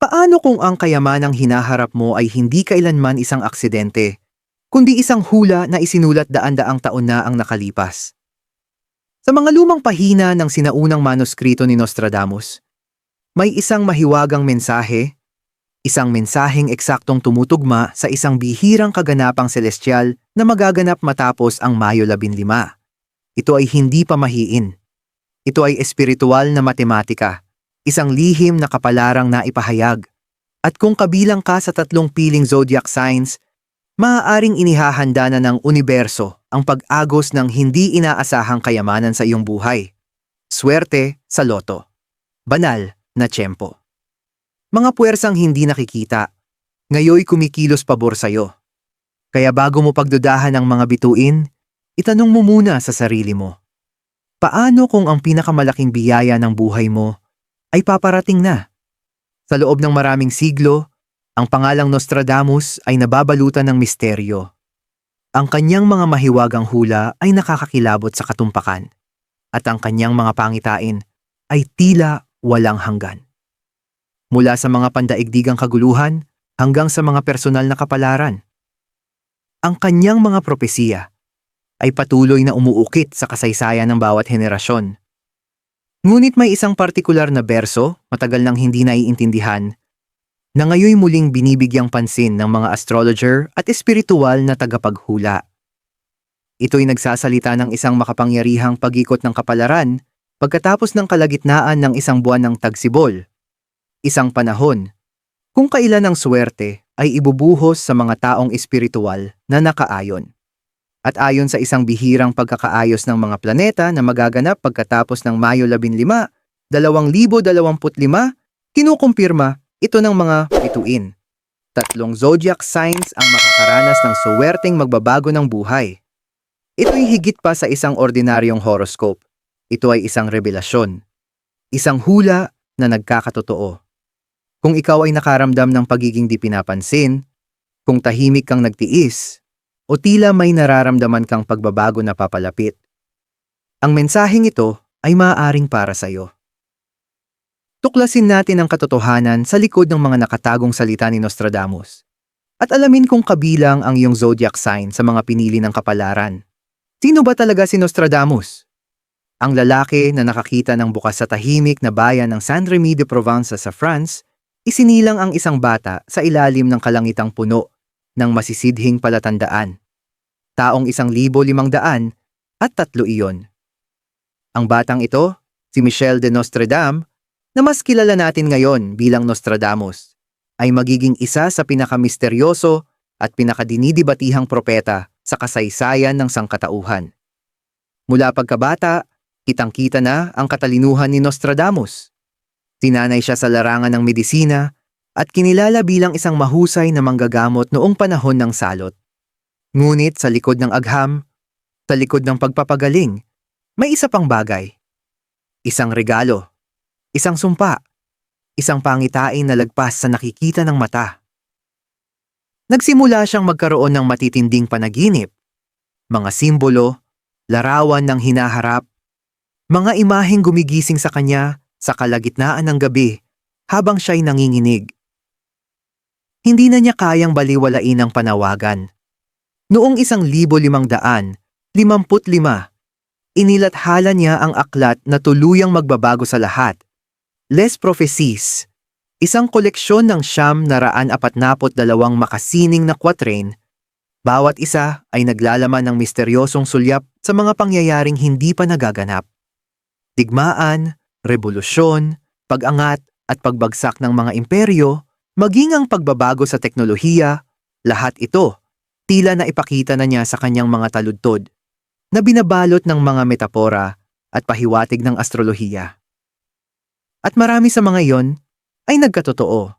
Paano kung ang kayamanang hinaharap mo ay hindi kailanman isang aksidente, kundi isang hula na isinulat daan-daang taon na ang nakalipas? Sa mga lumang pahina ng sinaunang manuskrito ni Nostradamus, may isang mahiwagang mensahe, isang mensaheng eksaktong tumutugma sa isang bihirang kaganapang celestial na magaganap matapos ang Mayo 15. Ito ay hindi pamahiin. Ito ay espiritual na matematika, isang lihim na kapalarang na ipahayag. At kung kabilang ka sa tatlong piling zodiac signs, maaaring inihahanda na ng universo ang pag-agos ng hindi inaasahang kayamanan sa iyong buhay. Swerte sa loto. Banal na tiyempo. Mga puwersang hindi nakikita, ngayoy kumikilos pabor sa'yo. Kaya bago mo pagdudahan ang mga bituin, itanong mo muna sa sarili mo. Paano kung ang pinakamalaking biyaya ng buhay mo ay paparating na? Sa loob ng maraming siglo, ang pangalang Nostradamus ay nababalutan ng misteryo. Ang kanyang mga mahiwagang hula ay nakakakilabot sa katumpakan, at ang kanyang mga pangitain ay tila walang hanggan. Mula sa mga pandaigdigang kaguluhan hanggang sa mga personal na kapalaran. Ang kanyang mga propesiya ay patuloy na umuukit sa kasaysayan ng bawat henerasyon. Ngunit may isang partikular na berso, matagal nang hindi naiintindihan, na ngayon muling binibigyang pansin ng mga astrologer at espiritual na tagapaghula. Ito'y nagsasalita ng isang makapangyarihang pagikot ng kapalaran pagkatapos ng kalagitnaan ng isang buwan ng tagsibol. Isang panahon, kung kailan ang swerte ay ibubuhos sa mga taong espiritual na nakaayon. At ayon sa isang bihirang pagkakaayos ng mga planeta na magaganap pagkatapos ng Mayo 15, 2025, kinukumpirma ito ng mga bituin. Tatlong zodiac signs ang makakaranas ng suwerteng magbabago ng buhay. Ito'y higit pa sa isang ordinaryong horoscope. Ito ay isang revelasyon. Isang hula na nagkakatotoo. Kung ikaw ay nakaramdam ng pagiging di pinapansin, kung tahimik kang nagtiis, o tila may nararamdaman kang pagbabago na papalapit, ang mensaheng ito ay maaaring para sa iyo. Tuklasin natin ang katotohanan sa likod ng mga nakatagong salita ni Nostradamus. At alamin kung kabilang ang iyong zodiac sign sa mga pinili ng kapalaran. Sino ba talaga si Nostradamus? Ang lalaki na nakakita ng bukas sa tahimik na bayan ng Saint-Rémy de Provence sa France, isinilang ang isang bata sa ilalim ng kalangitang puno ng masisidhing palatandaan. Taong isang libo limang daan at tatlo iyon. Ang batang ito, si Michel de Nostradam, na mas kilala natin ngayon bilang Nostradamus, ay magiging isa sa pinakamisteryoso at pinakadinidibatihang propeta sa kasaysayan ng sangkatauhan. Mula pagkabata, kitang-kita na ang katalinuhan ni Nostradamus. Tinanay siya sa larangan ng medisina at kinilala bilang isang mahusay na manggagamot noong panahon ng salot. Ngunit sa likod ng agham, sa likod ng pagpapagaling, may isa pang bagay. Isang regalo. Isang sumpa. Isang pangitain na lagpas sa nakikita ng mata. Nagsimula siyang magkaroon ng matitinding panaginip. Mga simbolo, larawan ng hinaharap, mga imaheng gumigising sa kanya sa kalagitnaan ng gabi habang siya'y nanginginig. Hindi na niya kayang baliwalain ang panawagan. Noong isang libo limang daan, limamput lima, inilathala niya ang aklat na tuluyang magbabago sa lahat. Les Prophecies, isang koleksyon ng siyam na raan apat napot dalawang makasining na kwatrain, bawat isa ay naglalaman ng misteryosong sulyap sa mga pangyayaring hindi pa nagaganap. Digmaan, revolusyon, pag-angat at pagbagsak ng mga imperyo, maging ang pagbabago sa teknolohiya, lahat ito tila na ipakita na niya sa kanyang mga taludtod na binabalot ng mga metapora at pahiwatig ng astrolohiya. At marami sa mga iyon ay nagkatotoo.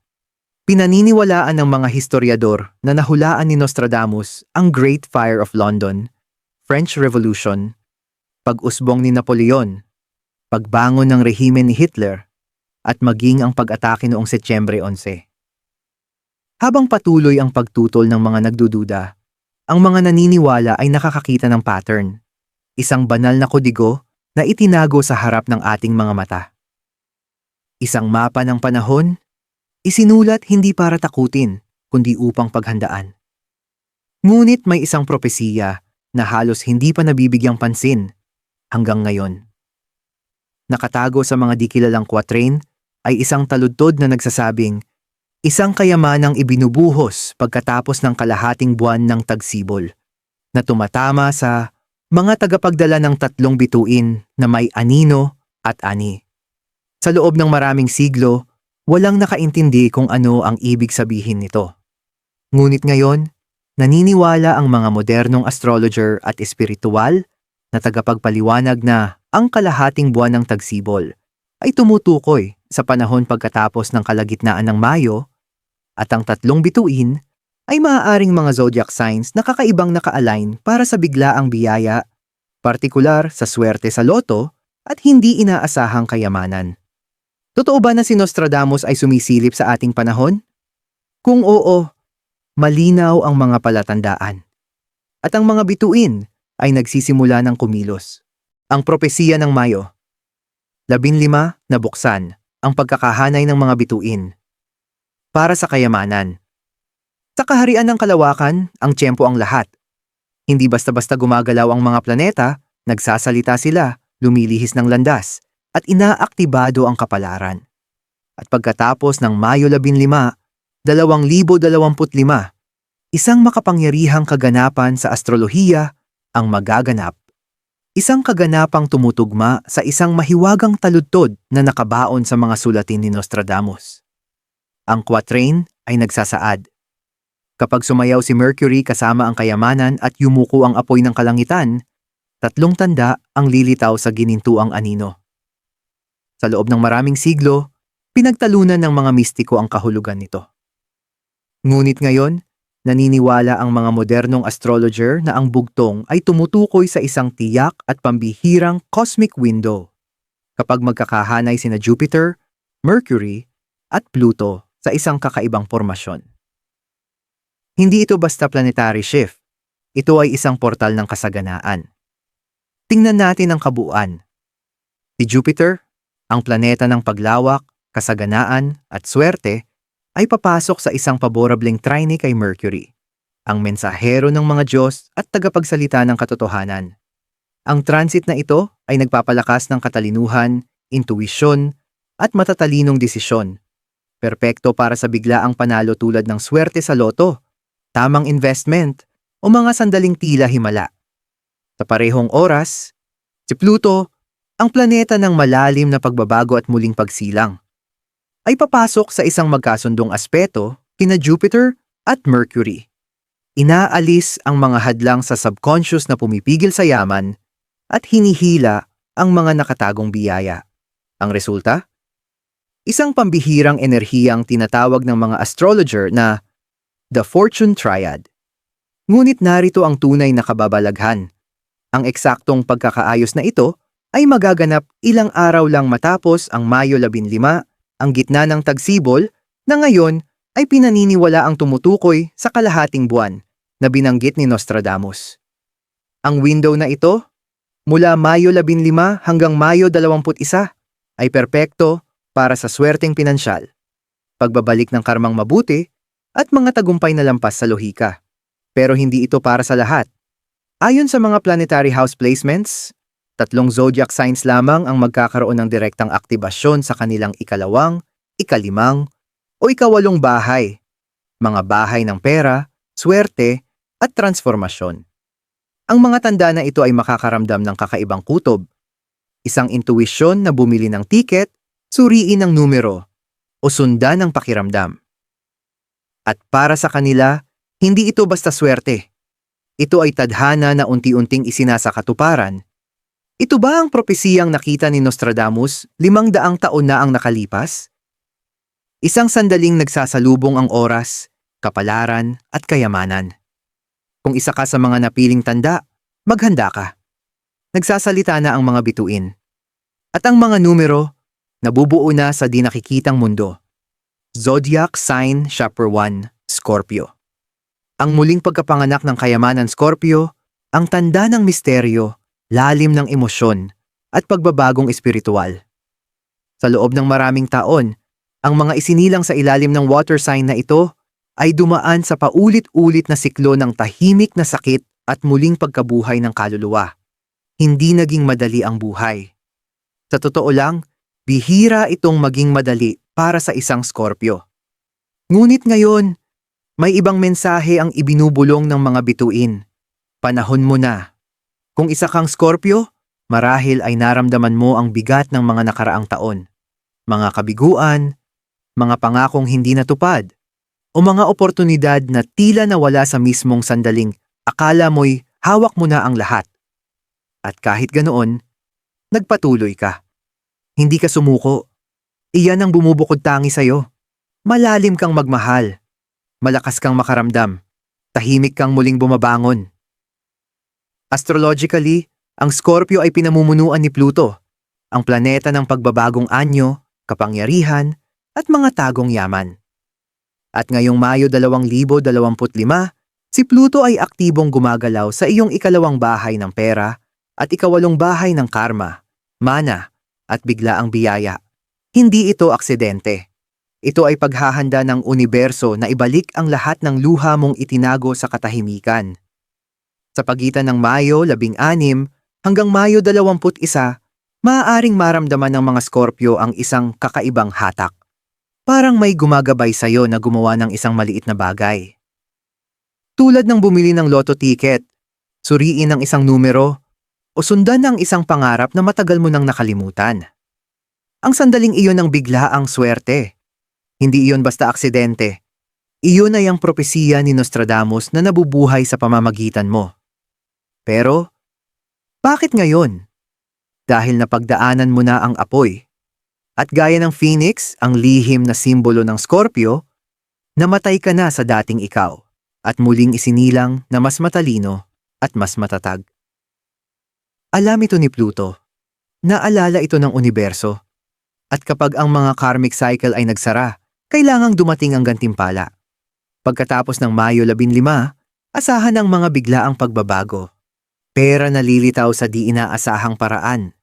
Pinaniniwalaan ng mga historiador na nahulaan ni Nostradamus ang Great Fire of London, French Revolution, pag-usbong ni Napoleon, pagbangon ng rehimen ni Hitler, at maging ang pag-atake noong Setyembre 11. Habang patuloy ang pagtutol ng mga nagdududa, ang mga naniniwala ay nakakakita ng pattern, isang banal na kodigo na itinago sa harap ng ating mga mata. Isang mapa ng panahon, isinulat hindi para takutin, kundi upang paghandaan. Ngunit may isang propesiya na halos hindi pa nabibigyang pansin hanggang ngayon. Nakatago sa mga di kilalang kwatrain ay isang taludtod na nagsasabing, isang kayamanang ibinubuhos pagkatapos ng kalahating buwan ng tagsibol, na tumatama sa mga tagapagdala ng tatlong bituin na may anino at ani. Sa loob ng maraming siglo, walang nakaintindi kung ano ang ibig sabihin nito. Ngunit ngayon, naniniwala ang mga modernong astrologer at espiritual na tagapagpaliwanag na ang kalahating buwan ng tagsibol ay tumutukoy sa panahon pagkatapos ng kalagitnaan ng Mayo at ang tatlong bituin ay maaaring mga zodiac signs na kakaibang naka-align para sa biglaang biyaya, partikular sa swerte sa loto at hindi inaasahang kayamanan. Totoo ba na si Nostradamus ay sumisilip sa ating panahon? Kung oo, malinaw ang mga palatandaan. At ang mga bituin ay nagsisimula ng kumilos. Ang propesiya ng Mayo. Labinlima na buksan ang pagkakahanay ng mga bituin. Para sa kayamanan. Sa kaharian ng kalawakan, ang tiyempo ang lahat. Hindi basta-basta gumagalaw ang mga planeta, nagsasalita sila, lumilihis ng landas, at inaaktibado ang kapalaran. At pagkatapos ng Mayo 15, 2025, isang makapangyarihang kaganapan sa astrolohiya ang magaganap. Isang kaganapang tumutugma sa isang mahiwagang taludtod na nakabaon sa mga sulatin ni Nostradamus. Ang quatrain ay nagsasaad. Kapag sumayaw si Mercury kasama ang kayamanan at yumuko ang apoy ng kalangitan, tatlong tanda ang lilitaw sa ginintuang anino. Sa loob ng maraming siglo, pinagtalunan ng mga mistiko ang kahulugan nito. Ngunit ngayon, naniniwala ang mga modernong astrologer na ang bugtong ay tumutukoy sa isang tiyak at pambihirang cosmic window kapag magkakahanay sina Jupiter, Mercury, at Pluto sa isang kakaibang formasyon. Hindi ito basta planetary shift. Ito ay isang portal ng kasaganaan. Tingnan natin ang kabuuan. Si Jupiter, ang planeta ng paglawak, kasaganaan, at swerte, ay papasok sa isang paborableng trine kay Mercury, ang mensahero ng mga Diyos at tagapagsalita ng katotohanan. Ang transit na ito ay nagpapalakas ng katalinuhan, intuwisyon, at matatalinong desisyon. Perpekto para sa biglaang panalo tulad ng swerte sa loto, tamang investment, o mga sandaling tila himala. Sa parehong oras, si Pluto, ang planeta ng malalim na pagbabago at muling pagsilang ay papasok sa isang magkasundong aspeto kina Jupiter at Mercury. Inaalis ang mga hadlang sa subconscious na pumipigil sa yaman at hinihila ang mga nakatagong biyaya. Ang resulta? Isang pambihirang enerhiyang tinatawag ng mga astrologer na The Fortune Triad. Ngunit narito ang tunay na kababalaghan. Ang eksaktong pagkakaayos na ito ay magaganap ilang araw lang matapos ang Mayo 15 ang gitna ng tagsibol na ngayon ay pinaniniwala ang tumutukoy sa kalahating buwan na binanggit ni Nostradamus. Ang window na ito, mula Mayo 15 hanggang Mayo 21, ay perpekto para sa swerteng pinansyal, pagbabalik ng karmang mabuti, at mga tagumpay na lampas sa lohika. Pero hindi ito para sa lahat. Ayon sa mga planetary house placements, Tatlong zodiac signs lamang ang magkakaroon ng direktang aktibasyon sa kanilang ikalawang, ikalimang, o ikawalong bahay. Mga bahay ng pera, swerte, at transformasyon. Ang mga tanda na ito ay makakaramdam ng kakaibang kutob. Isang intuisyon na bumili ng tiket, suriin ang numero, o sundan ang pakiramdam. At para sa kanila, hindi ito basta swerte. Ito ay tadhana na unti-unting isinasakatuparan ito ba ang propesiyang nakita ni Nostradamus limang daang taon na ang nakalipas? Isang sandaling nagsasalubong ang oras, kapalaran at kayamanan. Kung isa ka sa mga napiling tanda, maghanda ka. Nagsasalita na ang mga bituin. At ang mga numero, nabubuo na sa di nakikitang mundo. Zodiac Sign Chapter 1, Scorpio. Ang muling pagkapanganak ng kayamanan Scorpio, ang tanda ng misteryo lalim ng emosyon at pagbabagong espiritual. Sa loob ng maraming taon, Ang mga isinilang sa ilalim ng water sign na ito ay dumaan sa paulit-ulit na siklo ng tahimik na sakit at muling pagkabuhay ng kaluluwa. Hindi naging madali ang buhay. Sa totoo lang, bihira itong maging madali para sa isang Scorpio. Ngunit ngayon, may ibang mensahe ang ibinubulong ng mga bituin. Panahon mo na. Kung isa kang Scorpio, marahil ay naramdaman mo ang bigat ng mga nakaraang taon. Mga kabiguan, mga pangakong hindi natupad, o mga oportunidad na tila nawala sa mismong sandaling akala mo'y hawak mo na ang lahat. At kahit ganoon, nagpatuloy ka. Hindi ka sumuko. Iyan ang bumubukod tangi sa'yo. Malalim kang magmahal. Malakas kang makaramdam. Tahimik kang muling bumabangon. Astrologically, ang Scorpio ay pinamumunuan ni Pluto, ang planeta ng pagbabagong anyo, kapangyarihan, at mga tagong yaman. At ngayong Mayo 2025, si Pluto ay aktibong gumagalaw sa iyong ikalawang bahay ng pera at ikawalong bahay ng karma, mana, at biglaang biyaya. Hindi ito aksidente. Ito ay paghahanda ng universo na ibalik ang lahat ng luha mong itinago sa katahimikan. Sa pagitan ng Mayo 16 hanggang Mayo 21, maaaring maramdaman ng mga Scorpio ang isang kakaibang hatak. Parang may gumagabay sa'yo na gumawa ng isang maliit na bagay. Tulad ng bumili ng loto ticket, suriin ang isang numero, o sundan ang isang pangarap na matagal mo nang nakalimutan. Ang sandaling iyon ang bigla ang swerte. Hindi iyon basta aksidente. Iyon ay ang propesiya ni Nostradamus na nabubuhay sa pamamagitan mo. Pero, bakit ngayon? Dahil napagdaanan mo na ang apoy. At gaya ng phoenix, ang lihim na simbolo ng Scorpio, namatay ka na sa dating ikaw at muling isinilang na mas matalino at mas matatag. Alam ito ni Pluto. Naalala ito ng universo. At kapag ang mga karmic cycle ay nagsara, kailangang dumating ang gantimpala. Pagkatapos ng Mayo 15, asahan ang mga biglaang pagbabago. Pera na lilitaw sa di inaasahang paraan.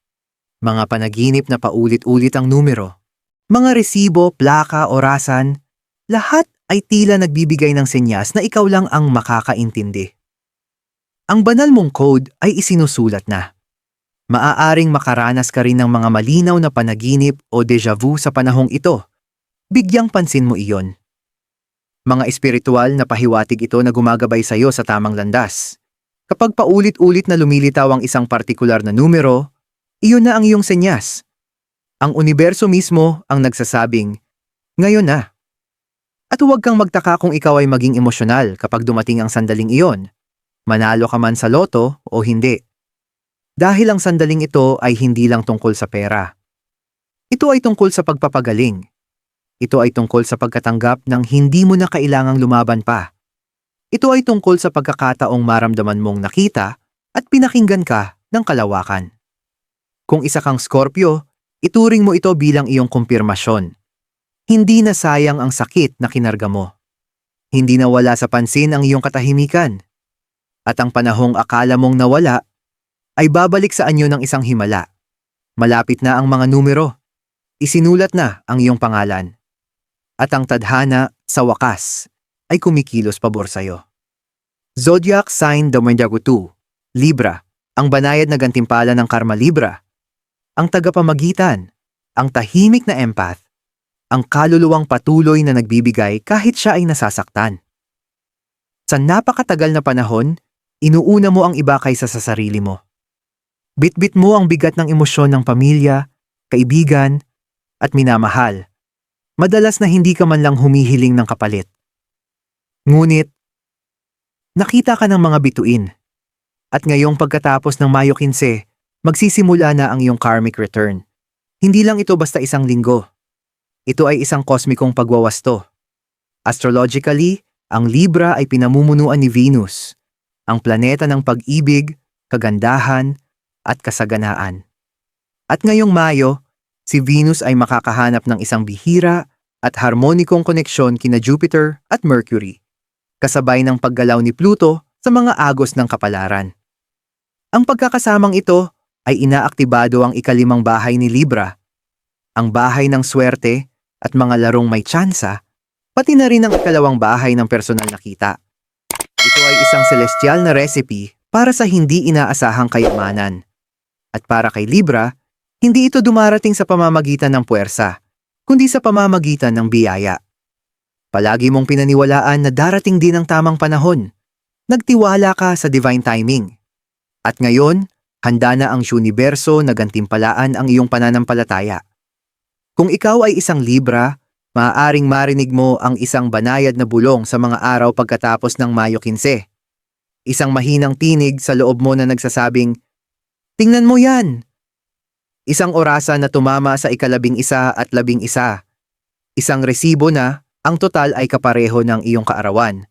Mga panaginip na paulit-ulit ang numero. Mga resibo, plaka, orasan, lahat ay tila nagbibigay ng senyas na ikaw lang ang makakaintindi. Ang banal mong code ay isinusulat na. Maaaring makaranas ka rin ng mga malinaw na panaginip o deja vu sa panahong ito. Bigyang pansin mo iyon. Mga espiritual na pahiwatig ito na gumagabay sa iyo sa tamang landas. Kapag paulit-ulit na lumilitaw ang isang partikular na numero, iyon na ang iyong senyas. Ang universo mismo ang nagsasabing, ngayon na. At huwag kang magtaka kung ikaw ay maging emosyonal kapag dumating ang sandaling iyon. Manalo ka man sa loto o hindi. Dahil ang sandaling ito ay hindi lang tungkol sa pera. Ito ay tungkol sa pagpapagaling. Ito ay tungkol sa pagkatanggap ng hindi mo na kailangang lumaban pa. Ito ay tungkol sa pagkakataong maramdaman mong nakita at pinakinggan ka ng kalawakan. Kung isa kang Scorpio, ituring mo ito bilang iyong kumpirmasyon. Hindi na sayang ang sakit na kinarga mo. Hindi na wala sa pansin ang iyong katahimikan. At ang panahong akala mong nawala ay babalik sa anyo ng isang himala. Malapit na ang mga numero. Isinulat na ang iyong pangalan. At ang tadhana sa wakas ay kumikilos pabor sa'yo. Zodiac sign Domindago 2, Libra, ang banayad na gantimpala ng Karma Libra, ang tagapamagitan, ang tahimik na empath, ang kaluluwang patuloy na nagbibigay kahit siya ay nasasaktan. Sa napakatagal na panahon, inuuna mo ang iba kaysa sa sarili mo. Bitbit mo ang bigat ng emosyon ng pamilya, kaibigan, at minamahal. Madalas na hindi ka man lang humihiling ng kapalit. Ngunit, nakita ka ng mga bituin. At ngayong pagkatapos ng Mayo 15, magsisimula na ang iyong karmic return. Hindi lang ito basta isang linggo. Ito ay isang kosmikong pagwawasto. Astrologically, ang Libra ay pinamumunuan ni Venus, ang planeta ng pag-ibig, kagandahan, at kasaganaan. At ngayong Mayo, si Venus ay makakahanap ng isang bihira at harmonikong koneksyon kina Jupiter at Mercury kasabay ng paggalaw ni Pluto sa mga agos ng kapalaran. Ang pagkakasamang ito ay inaaktibado ang ikalimang bahay ni Libra, ang bahay ng swerte, at mga larong may tsansa, pati na rin ang ikalawang bahay ng personal na kita. Ito ay isang celestial na recipe para sa hindi inaasahang kayamanan. At para kay Libra, hindi ito dumarating sa pamamagitan ng puwersa, kundi sa pamamagitan ng biyaya. Palagi mong pinaniwalaan na darating din ang tamang panahon. Nagtiwala ka sa divine timing. At ngayon, handa na ang universo na gantimpalaan ang iyong pananampalataya. Kung ikaw ay isang Libra, maaaring marinig mo ang isang banayad na bulong sa mga araw pagkatapos ng Mayo 15. Isang mahinang tinig sa loob mo na nagsasabing, Tingnan mo yan! Isang orasa na tumama sa ikalabing isa at labing isa. Isang resibo na ang total ay kapareho ng iyong kaarawan.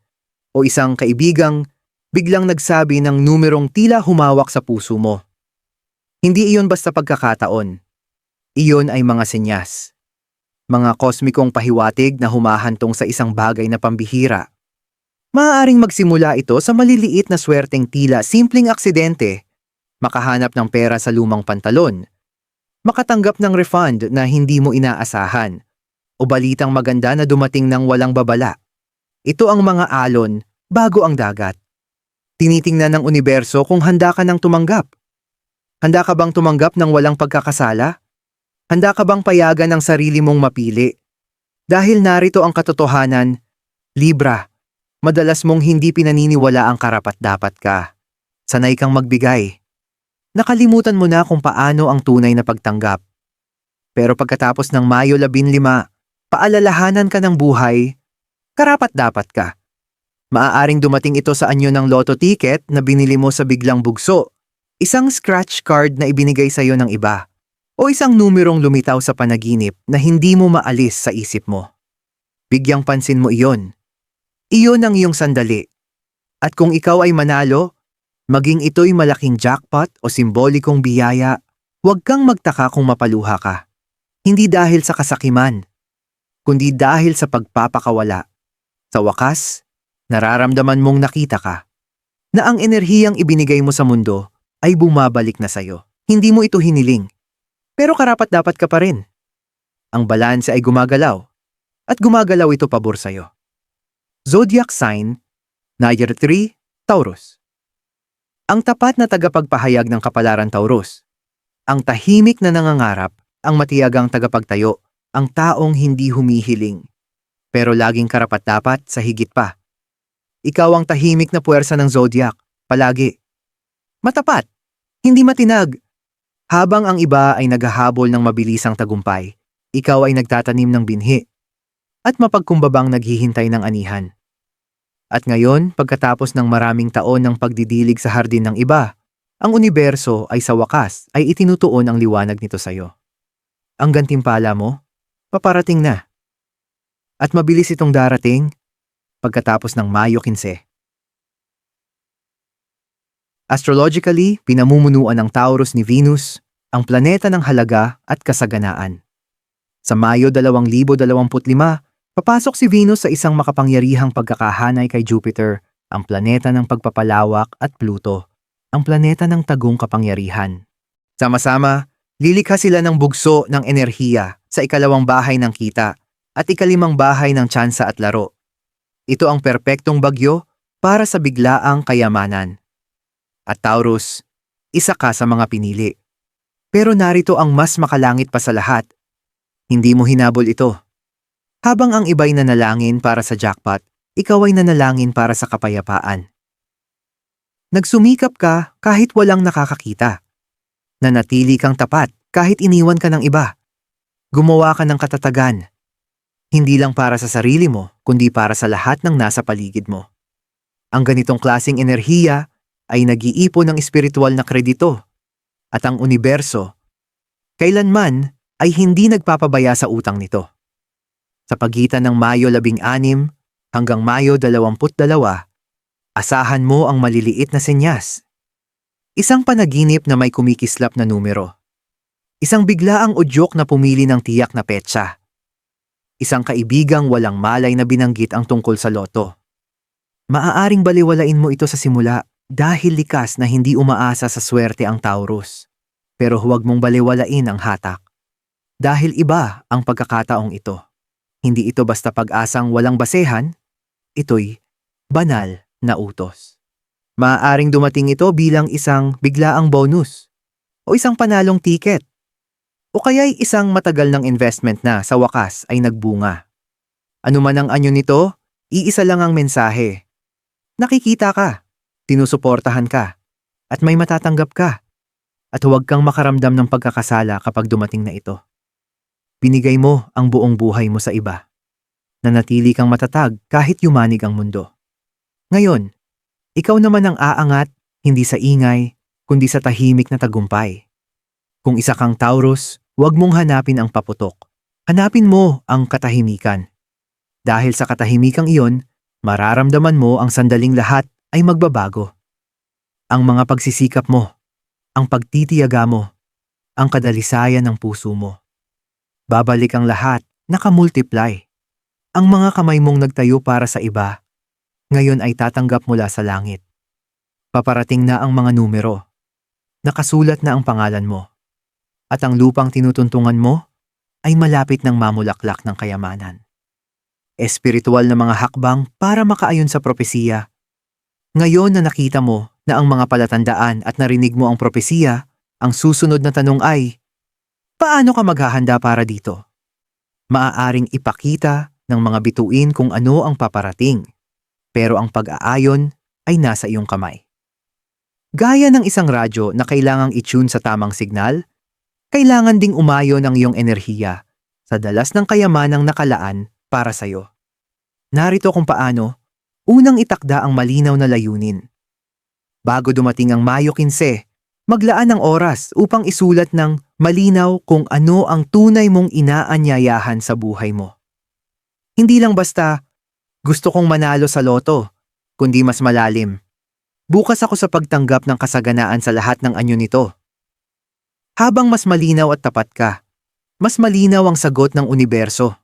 O isang kaibigang biglang nagsabi ng numerong tila humawak sa puso mo. Hindi iyon basta pagkakataon. Iyon ay mga senyas. Mga kosmikong pahiwatig na humahantong sa isang bagay na pambihira. Maaaring magsimula ito sa maliliit na swerteng tila simpleng aksidente, makahanap ng pera sa lumang pantalon, makatanggap ng refund na hindi mo inaasahan, o balitang maganda na dumating ng walang babala. Ito ang mga alon bago ang dagat. Tinitingnan ng universo kung handa ka ng tumanggap. Handa ka bang tumanggap ng walang pagkakasala? Handa ka bang payagan ang sarili mong mapili? Dahil narito ang katotohanan, Libra, madalas mong hindi pinaniniwala ang karapat-dapat ka. Sanay kang magbigay. Nakalimutan mo na kung paano ang tunay na pagtanggap. Pero pagkatapos ng Mayo 15, paalalahanan ka ng buhay, karapat-dapat ka. Maaaring dumating ito sa anyo ng lotto ticket na binili mo sa biglang bugso, isang scratch card na ibinigay sa iyo ng iba, o isang numerong lumitaw sa panaginip na hindi mo maalis sa isip mo. Bigyang pansin mo iyon. Iyon ang iyong sandali. At kung ikaw ay manalo, maging ito'y malaking jackpot o simbolikong biyaya, huwag kang magtaka kung mapaluha ka. Hindi dahil sa kasakiman, kundi dahil sa pagpapakawala. Sa wakas, nararamdaman mong nakita ka na ang enerhiyang ibinigay mo sa mundo ay bumabalik na sa'yo. Hindi mo ito hiniling. Pero karapat dapat ka pa rin. Ang balanse ay gumagalaw. At gumagalaw ito pabor sa'yo. Zodiac sign, Nayer 3, Taurus. Ang tapat na tagapagpahayag ng kapalaran Taurus. Ang tahimik na nangangarap, ang matiyagang tagapagtayo, ang taong hindi humihiling. Pero laging karapat-dapat sa higit pa. Ikaw ang tahimik na puwersa ng zodiac, palagi. Matapat, hindi matinag. Habang ang iba ay naghahabol ng mabilisang tagumpay, ikaw ay nagtatanim ng binhi at mapagkumbabang naghihintay ng anihan. At ngayon, pagkatapos ng maraming taon ng pagdidilig sa hardin ng iba, ang universo ay sa wakas ay itinutuon ang liwanag nito sa iyo. Ang gantimpala mo, paparating na. At mabilis itong darating pagkatapos ng Mayo 15. Astrologically, pinamumunuan ng Taurus ni Venus ang planeta ng halaga at kasaganaan. Sa Mayo 2025, papasok si Venus sa isang makapangyarihang pagkakahanay kay Jupiter, ang planeta ng pagpapalawak at Pluto, ang planeta ng tagong kapangyarihan. Sama-sama, lilikha sila ng bugso ng enerhiya sa ikalawang bahay ng kita at ikalimang bahay ng tsansa at laro. Ito ang perpektong bagyo para sa biglaang kayamanan. At Taurus, isa ka sa mga pinili. Pero narito ang mas makalangit pa sa lahat. Hindi mo hinabol ito. Habang ang iba'y nanalangin para sa jackpot, ikaw ay nanalangin para sa kapayapaan. Nagsumikap ka kahit walang nakakakita. Nanatili kang tapat kahit iniwan ka ng iba. Gumawa ka ng katatagan. Hindi lang para sa sarili mo, kundi para sa lahat ng nasa paligid mo. Ang ganitong klasing enerhiya ay nag-iipon ng espiritual na kredito at ang universo kailanman ay hindi nagpapabaya sa utang nito. Sa pagitan ng Mayo 16 hanggang Mayo 22, asahan mo ang maliliit na senyas. Isang panaginip na may kumikislap na numero. Isang biglaang udyok na pumili ng tiyak na petsa. Isang kaibigang walang malay na binanggit ang tungkol sa loto. Maaaring baliwalain mo ito sa simula dahil likas na hindi umaasa sa swerte ang Taurus. Pero huwag mong baliwalain ang hatak. Dahil iba ang pagkakataong ito. Hindi ito basta pag-asang walang basehan, ito'y banal na utos. Maaaring dumating ito bilang isang biglaang bonus o isang panalong tiket o kaya'y isang matagal ng investment na sa wakas ay nagbunga. Ano man ang anyo nito, iisa lang ang mensahe. Nakikita ka, tinusuportahan ka, at may matatanggap ka. At huwag kang makaramdam ng pagkakasala kapag dumating na ito. Binigay mo ang buong buhay mo sa iba. Nanatili kang matatag kahit yumanig ang mundo. Ngayon, ikaw naman ang aangat, hindi sa ingay, kundi sa tahimik na tagumpay. Kung isa kang Taurus, huwag mong hanapin ang paputok. Hanapin mo ang katahimikan. Dahil sa katahimikang iyon, mararamdaman mo ang sandaling lahat ay magbabago. Ang mga pagsisikap mo, ang pagtitiyaga mo, ang kadalisayan ng puso mo. Babalik ang lahat, nakamultiply. Ang mga kamay mong nagtayo para sa iba, ngayon ay tatanggap mula sa langit. Paparating na ang mga numero. Nakasulat na ang pangalan mo. At ang lupang tinutuntungan mo ay malapit ng mamulaklak ng kayamanan. Espiritual na mga hakbang para makaayon sa propesiya. Ngayon na nakita mo na ang mga palatandaan at narinig mo ang propesiya, ang susunod na tanong ay, paano ka maghahanda para dito? Maaaring ipakita ng mga bituin kung ano ang paparating, pero ang pag-aayon ay nasa iyong kamay. Gaya ng isang radyo na kailangang i-tune sa tamang signal, kailangan ding umayon ang iyong enerhiya sa dalas ng kayamanang nakalaan para sa'yo. Narito kung paano, unang itakda ang malinaw na layunin. Bago dumating ang Mayo 15, maglaan ng oras upang isulat ng malinaw kung ano ang tunay mong inaanyayahan sa buhay mo. Hindi lang basta, gusto kong manalo sa loto, kundi mas malalim. Bukas ako sa pagtanggap ng kasaganaan sa lahat ng anyo nito. Habang mas malinaw at tapat ka, mas malinaw ang sagot ng universo.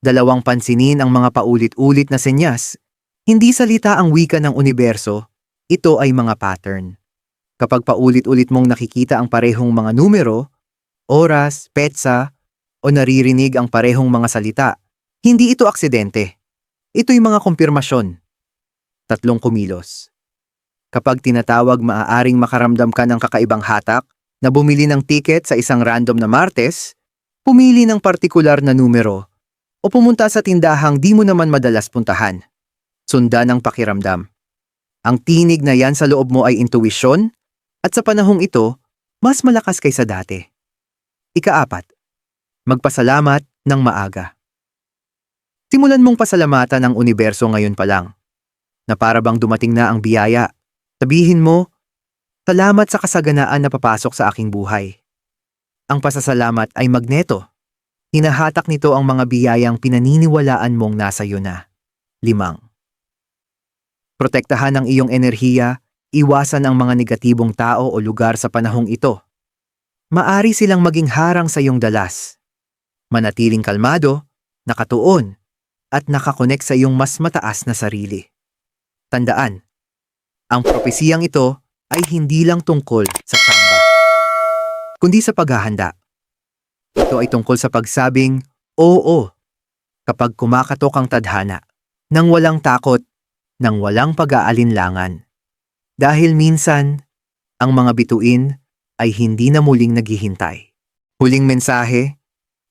Dalawang pansinin ang mga paulit-ulit na senyas. Hindi salita ang wika ng universo, ito ay mga pattern. Kapag paulit-ulit mong nakikita ang parehong mga numero, oras, petsa, o naririnig ang parehong mga salita, hindi ito aksidente. Ito'y mga kumpirmasyon. Tatlong kumilos. Kapag tinatawag maaaring makaramdam ka ng kakaibang hatak na bumili ng tiket sa isang random na Martes, pumili ng partikular na numero o pumunta sa tindahang di mo naman madalas puntahan. Sundan ang pakiramdam. Ang tinig na yan sa loob mo ay intuwisyon at sa panahong ito, mas malakas kaysa dati. Ikaapat, magpasalamat ng maaga. Simulan mong pasalamatan ang universo ngayon pa lang. Na para bang dumating na ang biyaya. Sabihin mo, salamat sa kasaganaan na papasok sa aking buhay. Ang pasasalamat ay magneto. Hinahatak nito ang mga biyayang pinaniniwalaan mong nasa iyo na. Limang. Protektahan ang iyong enerhiya, iwasan ang mga negatibong tao o lugar sa panahong ito. Maari silang maging harang sa iyong dalas. Manatiling kalmado, nakatuon, at nakakonek sa iyong mas mataas na sarili. Tandaan, ang propesiyang ito ay hindi lang tungkol sa tsamba, kundi sa paghahanda. Ito ay tungkol sa pagsabing, oo, kapag kumakatok ang tadhana, nang walang takot, nang walang pag-aalinlangan. Dahil minsan, ang mga bituin ay hindi na muling naghihintay. Huling mensahe,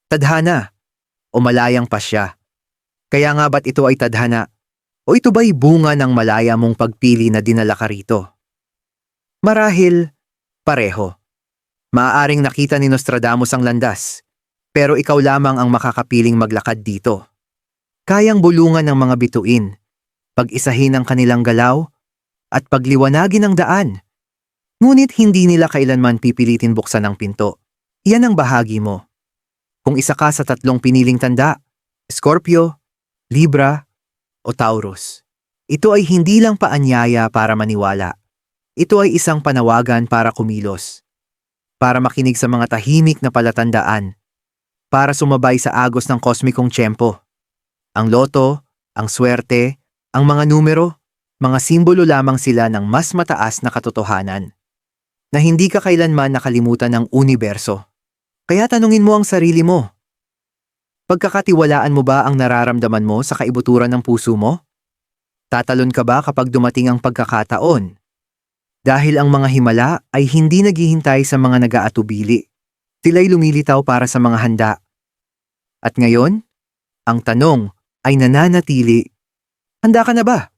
tadhana, o malayang pasya. Kaya nga ba't ito ay tadhana? O ito ba'y bunga ng malaya mong pagpili na dinala ka rito? Marahil, pareho. Maaaring nakita ni Nostradamus ang landas, pero ikaw lamang ang makakapiling maglakad dito. Kayang bulungan ng mga bituin, pag-isahin ang kanilang galaw, at pagliwanagin ang daan. Ngunit hindi nila kailanman pipilitin buksan ang pinto. Yan ang bahagi mo. Kung isa ka sa tatlong piniling tanda, Scorpio, Libra, o Taurus. Ito ay hindi lang paanyaya para maniwala. Ito ay isang panawagan para kumilos. Para makinig sa mga tahimik na palatandaan. Para sumabay sa agos ng kosmikong tiyempo. Ang loto, ang swerte, ang mga numero, mga simbolo lamang sila ng mas mataas na katotohanan. Na hindi ka kailanman nakalimutan ng universo. Kaya tanungin mo ang sarili mo. Pagkakatiwalaan mo ba ang nararamdaman mo sa kaibuturan ng puso mo? Tatalon ka ba kapag dumating ang pagkakataon? Dahil ang mga himala ay hindi naghihintay sa mga nag-aatubili. Sila'y lumilitaw para sa mga handa. At ngayon, ang tanong ay nananatili. Handa ka na ba?